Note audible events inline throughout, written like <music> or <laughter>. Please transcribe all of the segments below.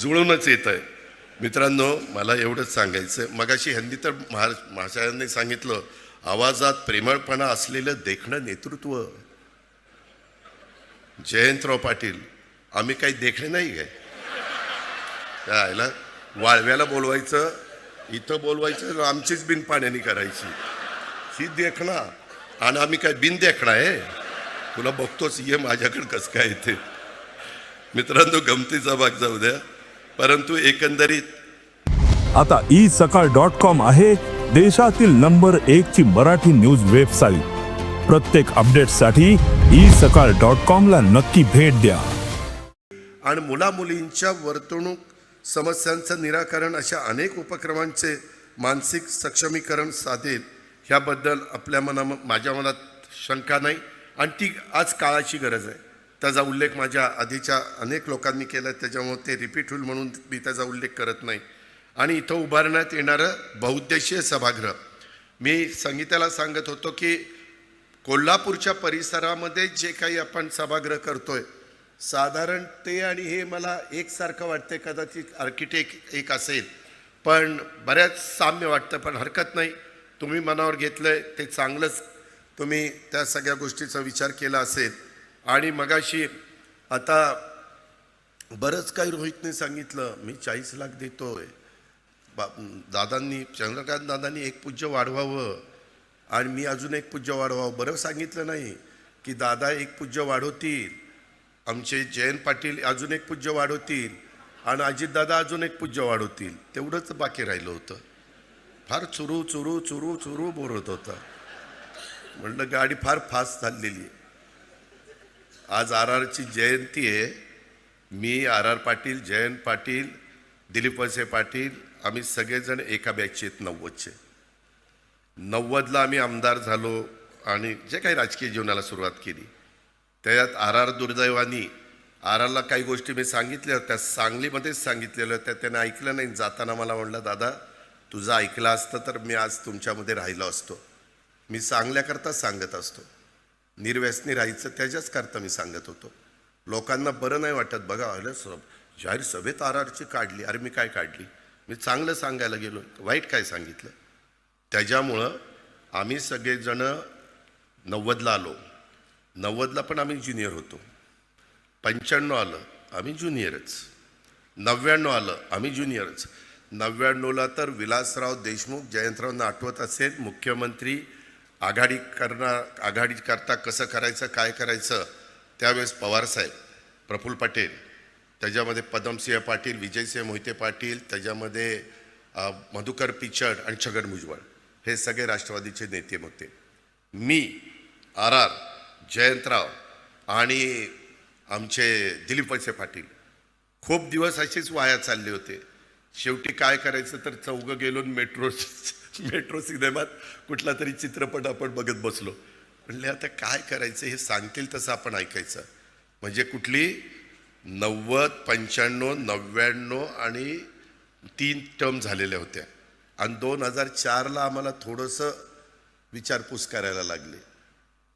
जुळूनच येत आहे. मित्रांनो मला एवढंच सांगायचं मगाशी ह्यांनी तर महा महाशयांनी सांगितलं आवाजात प्रेमळपणा असलेलं देखणं नेतृत्व. जयंतराव पाटील आम्ही काही देखणे नाही काय? त्या वाळव्याला बोलवायचं इथं बोलवायचं आमचीच बिन पाण्याने करायची. ही देखणा आणि आम्ही काय बिन देखणा आहे? तुला बघतोच ये माझ्याकडे कसं काय येते मित्रांनो गमतीचा भाग जाऊ द्या. परंतु एकंदरीत आता ई सकाळ डॉट कॉम आहे देशातील नंबर एक ची मराठी न्यूज वेबसाईट प्रत्येक अपडेटसाठी ई सकाळ डॉट कॉम ला नक्की भेट द्या. आणि मुलामुलींच्या वर्तणूक समस्यांचं निराकरण अशा अनेक उपक्रमांचे मानसिक सक्षमीकरण साधेल ह्याबद्दल आपल्या मना माझ्या मनात शंका नाही. आणि ती आज काळाची गरज आहे. त्याचा उल्लेख माझ्या आधीच्या अनेक लोकांनी केला त्याच्यामुळे ते रिपीट होईल म्हणून मी त्याचा उल्लेख करत नाही. आणि इथं उभारण्यात येणारं बहुउद्देशीय सभागृह. मी संगीताला सांगत होतो की कोल्हापूरच्या परिसरामध्ये जे काही आपण सभागृह करतोय साधारण ते आणि हे मला एकसारखं वाटते कदाचित आर्किटेक्ट एक असेल. पण बऱ्याच साम्य वाटतं पण हरकत नाही. तुम्ही मनावर घेतलंय ते चांगलंच. तुम्ही त्या सगळ्या गोष्टीचा विचार केला असेल आणि मगाशी आता बरंच काही रोहितने सांगितलं मी चाळीस लाख देतोय. बा दादांनी चंद्रकांत दादांनी एक पूज्य वाढवावं आणि मी अजून एक पूज्य वाढवावं. बरं सांगितलं नाही की दादा एक पूज्य वाढवतील आमचे जयंत पाटील अजून एक पूज्य वाढवतील आणि अजितदादा अजून एक पूज्य वाढवतील. तेवढंच बाकी राहिलं होतं. फार चुरू चुरू चुरू चुरू बोलत होतं. म्हणलं गाडी फार फास्ट चाललेली आहे. आज आर आरची जयंती आहे. मी आर आर पाटील जयंत पाटील दिलीप वळसे पाटील आम्ही सगळेजण एका बॅचचे आहेत नव्वदचे. नव्वदला आम्ही आमदार झालो आणि जे काही राजकीय जीवनाला सुरुवात केली. त्याच्यात आर आर दुर्दैवानी आर आरला काही गोष्टी मी सांगितल्या होत्या सांगलीमध्येच सांगितलेल्या होत्या. त्याने ऐकलं नाही. जाताना मला म्हणलं दादा तुझं ऐकलं असतं तर मी आज तुमच्यामध्ये राहिलो असतो. मी सांगल्याकरता सांगत असतो. निर्व्यसनी राहायचं त्याच्याच करता मी सांगत होतो. लोकांना बरं नाही वाटत बघा अरे सब जाहीर सभेत आर आरची काढली अरे मी काय काढली? मी चांगलं सांगायला गेलो वाईट काय सांगितलं? त्याच्यामुळं आम्ही सगळेजणं नव्वदला आलो. नव्वदला पण आम्ही ज्युनियर होतो. पंच्याण्णव आलं आम्ही ज्युनियरच. नव्याण्णव आलं आम्ही ज्युनियरच. नव्याण्णवला तर विलासराव देशमुख जयंतरावांना आठवत असेल मुख्यमंत्री आघाडी करणार आघाडी करता कसं करायचं काय करायचं त्यावेळेस पवारसाहेब प्रफुल्ल पटेल त्याच्यामध्ये पदमसिंह पाटील विजयसिंह मोहिते पाटील त्याच्यामध्ये मधुकर पिचड आणि छगन भुजबळ. हे सगळे राष्ट्रवादीचे नेते होते. मी आर आर जयंतराव आणि आमचे दिलीप पाटील खूप दिवस असेच वाया चालले होते. शेवटी काय करायचं तर चौघं गेलो मेट्रो <laughs> मेट्रो सिनेमात कुठला तरी चित्रपट आपण बघत बसलो. म्हणले आता काय करायचं? हे सांगतील तसं आपण ऐकायचं. म्हणजे कुठली? नव्वद पंच्याण्णव नव्याण्णव आणि तीन टर्म झालेल्या होत्या. आणि दोन हजार चारला आम्हाला थोडंसं विचारपूस करायला लागले.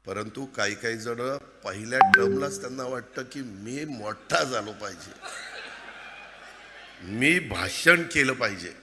परंतु काही काही जण पहिल्या टर्मलाच त्यांना वाटतं की मी मोठा झालो पाहिजे. मी भाषण केलं पाहिजे.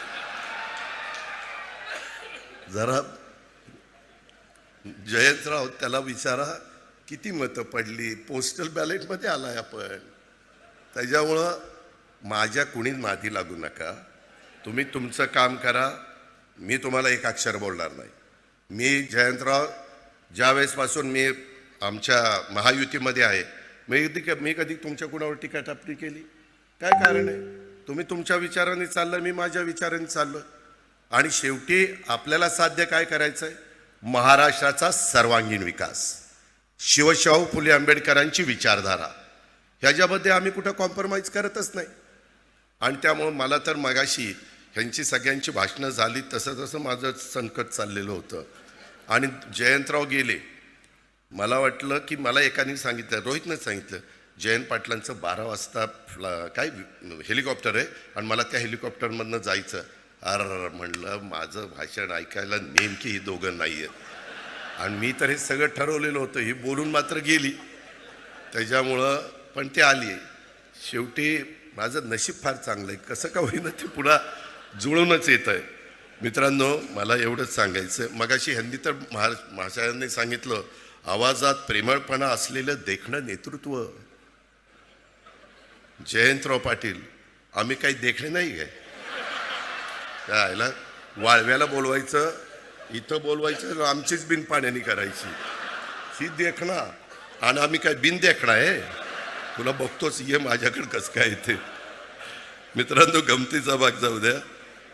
जरा जयंतराव त्याला विचारा किती मतं पडली? पोस्टल बॅलेटमध्ये आलाय आपण. त्याच्यामुळं माझ्या कुणीच नादी लागू नका. तुम्ही तुमचं काम करा. मी तुम्हाला एक अक्षर बोलणार नाही. मी जयंतराव ज्या वेळेसपासून मी आमच्या महायुतीमध्ये आहे मी कधी मी कधी तुमच्या कुणावर टीका टापणी केली? काय कारण आहे? तुम्ही तुमच्या विचाराने चाललं मी माझ्या विचाराने चाललो. आणि शेवटी आपल्याला साध्य काय करायचं आहे महाराष्ट्राचा सर्वांगीण विकास. शिवशाहू फुले आंबेडकरांची विचारधारा. ह्याच्यामध्ये आम्ही कुठं कॉम्प्रोमाइज करतच नाही. आणि त्यामुळं मला तर मगाशी ह्यांची सगळ्यांची भाषणं झाली तसं तसं माझं संकट चाललेलं होतं. आणि जयंतराव गेले. मला वाटलं की मला एकाने सांगितलं रोहितनं सांगितलं जयंत पाटलांचं बारा वाजता काय हेलिकॉप्टर आहे? आणि मला त्या हेलिकॉप्टरमधनं जायचं. अर म्हणलं माझं भाषण ऐकायला नेमकी ही दोघं नाही आहेत आणि मी तर हे सगळं ठरवलेलं होतं ही बोलून मात्र गेली. त्याच्यामुळं पण ते आली. शेवटी माझं नशीब फार चांगलं आहे कसं का होईना ते पुन्हा जुळूनच येत आहे मित्रांनो मला एवढंच सांगायचं मगाशी ह्यांनी तर महा महाशयांनी सांगितलं आवाजात प्रेमळपणा असलेलं देखणं नेतृत्व. जयंतराव पाटील आम्ही काही देखणे नाही काय? त्याला वाळव्याला बोलवायचं इथं बोलवायचं आमचीच बिन पाण्याने करायची. ही देखणा. आणि आम्ही काय बिन देखणा आहे? तुला बघतोच ये माझ्याकडं कसं काय येते मित्रांनो गमतीचा भाग जाऊ द्या.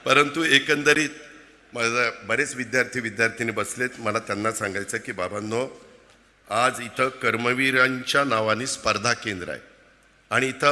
परंतु एकंदरीत माझा बरेच विद्यार्थी विद्यार्थिनी बसलेत. मला त्यांना सांगायचं की बाबांनो आज इथं कर्मवीरांच्या नावाने स्पर्धा केंद्र आहे. आणि इथं